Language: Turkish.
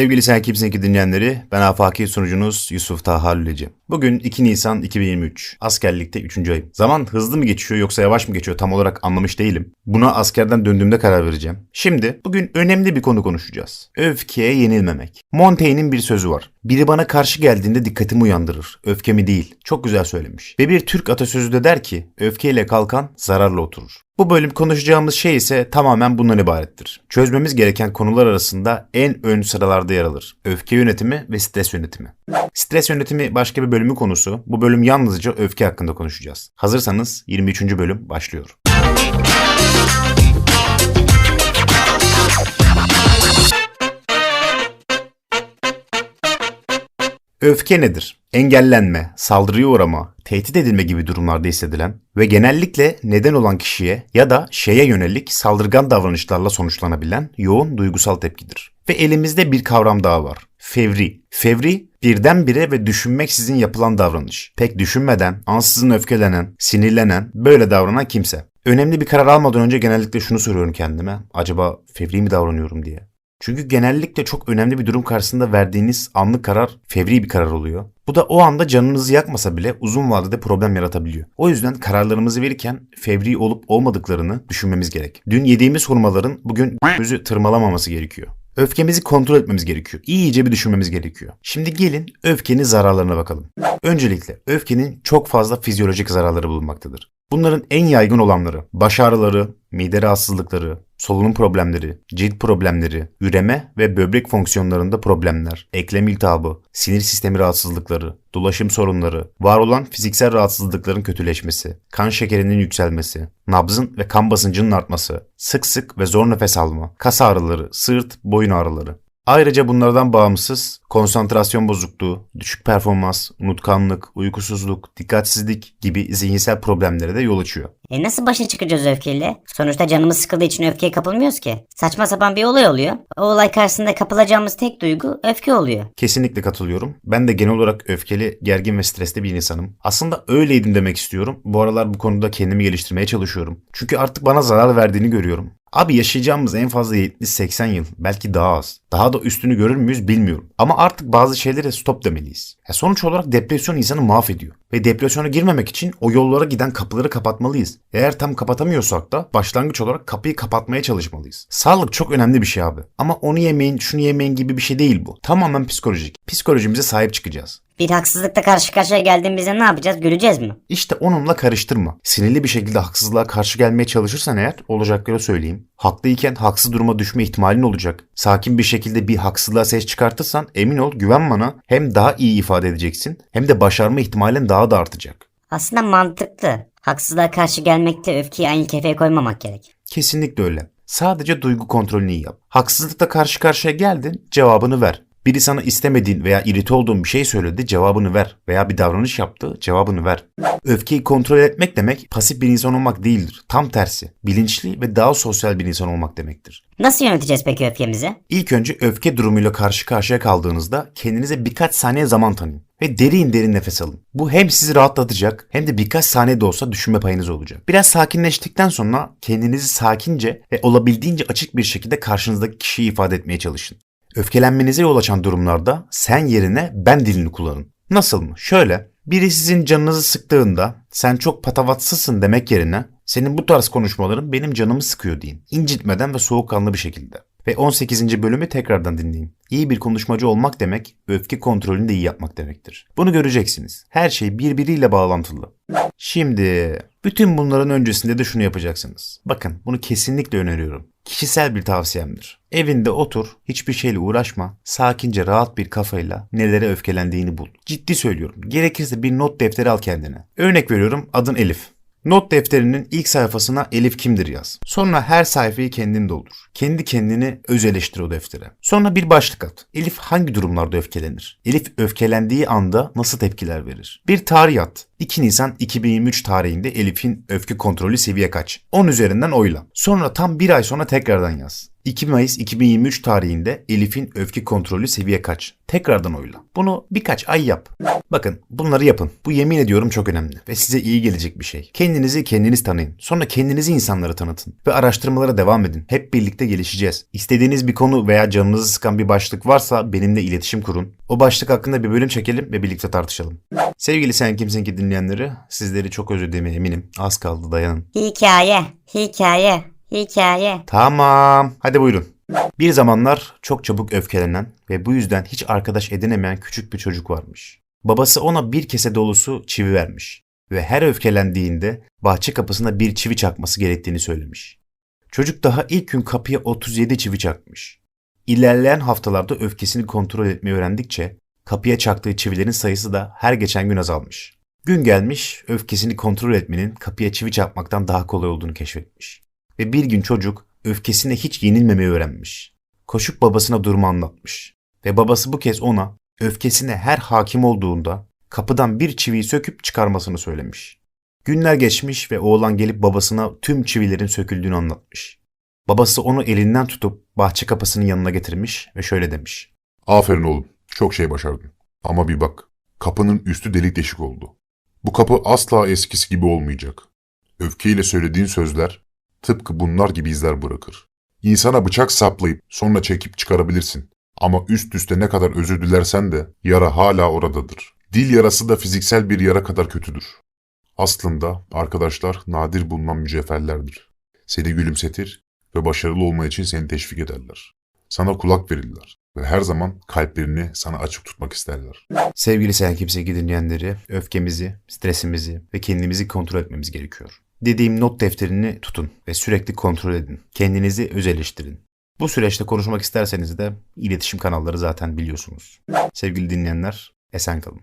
Sevgili Sen Kimsin ki dinleyenleri, ben afaki sunucunuz Yusuf Taha Lüleci. Bugün 2 Nisan 2023, askerlikte 3. ayım. Zaman hızlı mı geçiyor yoksa yavaş mı geçiyor tam olarak anlamış değilim. Buna askerden döndüğümde karar vereceğim. Şimdi bugün önemli bir konu konuşacağız. Öfkeye yenilmemek. Montaigne'in bir sözü var. Biri bana karşı geldiğinde dikkatimi uyandırır. Öfkemi değil. Çok güzel söylemiş. Ve bir Türk atasözü de der ki, öfkeyle kalkan zararla oturur. Bu bölüm konuşacağımız şey ise tamamen bundan ibarettir. Çözmemiz gereken konular arasında en ön sıralarda yer alır. Öfke yönetimi ve stres yönetimi. Stres yönetimi başka bir bölümün konusu. Bu bölüm yalnızca öfke hakkında konuşacağız. Hazırsanız 23. bölüm başlıyor. Öfke nedir? Engellenme, saldırıya uğrama, tehdit edilme gibi durumlarda hissedilen ve genellikle neden olan kişiye ya da şeye yönelik saldırgan davranışlarla sonuçlanabilen yoğun duygusal tepkidir. Ve elimizde bir kavram daha var. Fevri. Fevri birdenbire ve düşünmeksizin yapılan davranış. Pek düşünmeden, ansızın öfkelenen, sinirlenen, böyle davranan kimse. Önemli bir karar almadan önce genellikle şunu soruyorum kendime. Acaba fevri mi davranıyorum diye. Çünkü genellikle çok önemli bir durum karşısında verdiğiniz anlık karar fevri bir karar oluyor. Bu da o anda canınızı yakmasa bile uzun vadede problem yaratabiliyor. O yüzden kararlarımızı verirken fevri olup olmadıklarını düşünmemiz gerek. Dün yediğimiz hurmaların bugün gözü tırmalamaması gerekiyor. Öfkemizi kontrol etmemiz gerekiyor. İyice bir düşünmemiz gerekiyor. Şimdi gelin öfkenin zararlarına bakalım. Öncelikle öfkenin çok fazla fizyolojik zararları bulunmaktadır. Bunların en yaygın olanları baş ağrıları, mide rahatsızlıkları, solunum problemleri, cilt problemleri, üreme ve böbrek fonksiyonlarında problemler, eklem iltihabı, sinir sistemi rahatsızlıkları, dolaşım sorunları, var olan fiziksel rahatsızlıkların kötüleşmesi, kan şekerinin yükselmesi, nabzın ve kan basıncının artması, sık sık ve zor nefes alma, kas ağrıları, sırt, boyun ağrıları. Ayrıca bunlardan bağımsız konsantrasyon bozukluğu, düşük performans, unutkanlık, uykusuzluk, dikkatsizlik gibi zihinsel problemlere de yol açıyor. E nasıl başa çıkacağız öfkeyle? Sonuçta canımız sıkıldığı için öfkeye kapılmıyoruz ki. Saçma sapan bir olay oluyor. O olay karşısında kapılacağımız tek duygu öfke oluyor. Kesinlikle katılıyorum. Ben de genel olarak öfkeli, gergin ve stresli bir insanım. Aslında öyleydim demek istiyorum. Bu aralar bu konuda kendimi geliştirmeye çalışıyorum. Çünkü artık bana zarar verdiğini görüyorum. Abi yaşayacağımız en fazla 70-80 yıl. Belki daha az. Daha da üstünü görür müyüz bilmiyorum. Ama artık bazı şeylere stop demeliyiz. Ya sonuç olarak depresyon insanı mahvediyor. Ve depresyona girmemek için o yollara giden kapıları kapatmalıyız. Eğer tam kapatamıyorsak da başlangıç olarak kapıyı kapatmaya çalışmalıyız. Sağlık çok önemli bir şey abi. Ama onu yemeyin, şunu yemeyin gibi bir şey değil bu. Tamamen psikolojik. Psikolojimize sahip çıkacağız. Bir haksızlıkla karşı karşıya geldiğimizde ne yapacağız? Güleceğiz mi? İşte onunla karıştırma. Sinirli bir şekilde haksızlığa karşı gelmeye çalışırsan eğer olacakları söyleyeyim. Haklıyken haksız duruma düşme ihtimalin olacak. Sakin bir şekilde bir haksızlığa ses çıkartırsan emin ol güven bana hem daha iyi ifade edeceksin hem de başarma ihtimalin daha da artacak. Aslında mantıklı. Haksızlığa karşı gelmekte öfkeyi aynı kefeye koymamak gerek. Kesinlikle öyle. Sadece duygu kontrolünü iyi yap. Haksızlıkla karşı karşıya geldin, cevabını ver. Biri sana istemediğin veya irite olduğun bir şey söyledi, cevabını ver. Veya bir davranış yaptı, cevabını ver. Öfkeyi kontrol etmek demek pasif bir insan olmak değildir. Tam tersi. Bilinçli ve daha sosyal bir insan olmak demektir. Nasıl yöneteceğiz peki öfkemizi? İlk önce öfke durumuyla karşı karşıya kaldığınızda kendinize birkaç saniye zaman tanıyın ve derin derin nefes alın. Bu hem sizi rahatlatacak hem de birkaç saniye de olsa düşünme payınız olacak. Biraz sakinleştikten sonra kendinizi sakince ve olabildiğince açık bir şekilde karşınızdaki kişiyi ifade etmeye çalışın. Öfkelenmenize yol açan durumlarda sen yerine ben dilini kullanın. Nasıl mı? Şöyle, biri sizin canınızı sıktığında sen çok patavatsızsın demek yerine senin bu tarz konuşmaların benim canımı sıkıyor deyin. İncitmeden ve soğukkanlı bir şekilde. Ve 18. bölümü tekrardan dinleyin. İyi bir konuşmacı olmak demek, öfke kontrolünü de iyi yapmak demektir. Bunu göreceksiniz. Her şey birbiriyle bağlantılı. Şimdi bütün bunların öncesinde de şunu yapacaksınız. Bakın bunu kesinlikle öneriyorum. Kişisel bir tavsiyemdir. Evinde otur, hiçbir şeyle uğraşma, sakince rahat bir kafayla nelere öfkelendiğini bul. Ciddi söylüyorum. Gerekirse bir not defteri al kendine. Örnek veriyorum adın Elif. Not defterinin ilk sayfasına Elif kimdir yaz. Sonra her sayfayı kendin doldur. Kendi kendini öz eleştir o deftere. Sonra bir başlık at. Elif hangi durumlarda öfkelenir? Elif öfkelendiği anda nasıl tepkiler verir? Bir tarih at. 2 Nisan 2023 tarihinde Elif'in öfke kontrolü seviye kaç? 10 üzerinden oyla. Sonra tam bir ay sonra tekrardan yaz. 2 Mayıs 2023 tarihinde Elif'in öfke kontrolü seviye kaç? Tekrardan oyla. Bunu birkaç ay yap. Bakın bunları yapın. Bu yemin ediyorum çok önemli ve size iyi gelecek bir şey. Kendinizi kendiniz tanıyın. Sonra kendinizi insanlara tanıtın ve araştırmalara devam edin. Hep birlikte gelişeceğiz. İstediğiniz bir konu veya canınızı sıkan bir başlık varsa benimle iletişim kurun. O başlık hakkında bir bölüm çekelim ve birlikte tartışalım. Sevgili Sen Kimsin Ki dinleyenleri sizleri çok özlediğime eminim. Az kaldı dayanın. Hikaye, hikaye, hikaye. Tamam. Hadi buyurun. Bir zamanlar çok çabuk öfkelenen ve bu yüzden hiç arkadaş edinemeyen küçük bir çocuk varmış. Babası ona bir kese dolusu çivi vermiş ve her öfkelendiğinde bahçe kapısına bir çivi çakması gerektiğini söylemiş. Çocuk daha ilk gün kapıya 37 çivi çakmış. İlerleyen haftalarda öfkesini kontrol etmeyi öğrendikçe kapıya çaktığı çivilerin sayısı da her geçen gün azalmış. Gün gelmiş, öfkesini kontrol etmenin kapıya çivi çakmaktan daha kolay olduğunu keşfetmiş. Ve bir gün çocuk öfkesine hiç yenilmemeyi öğrenmiş. Koşup babasına durumu anlatmış. Ve babası bu kez ona öfkesine her hakim olduğunda kapıdan bir çiviyi söküp çıkarmasını söylemiş. Günler geçmiş ve oğlan gelip babasına tüm çivilerin söküldüğünü anlatmış. Babası onu elinden tutup bahçe kapısının yanına getirmiş ve şöyle demiş. Aferin oğlum. Çok şey başardın. Ama bir bak. Kapının üstü delik deşik oldu. Bu kapı asla eskisi gibi olmayacak. Öfkeyle söylediğin sözler tıpkı bunlar gibi izler bırakır. İnsana bıçak saplayıp sonra çekip çıkarabilirsin. Ama üst üste ne kadar özür dilersen de yara hala oradadır. Dil yarası da fiziksel bir yara kadar kötüdür. Aslında arkadaşlar nadir bulunan mücevherlerdir. Seni gülümsetir ve başarılı olma için seni teşvik ederler. Sana kulak verirler ve her zaman kalplerini sana açık tutmak isterler. Sevgili Sen Kimse Ki dinleyenleri, öfkemizi, stresimizi ve kendimizi kontrol etmemiz gerekiyor. Dediğim not defterini tutun ve sürekli kontrol edin. Kendinizi öz eleştirin. Bu süreçte konuşmak isterseniz de iletişim kanalları zaten biliyorsunuz. Sevgili dinleyenler, esen kalın.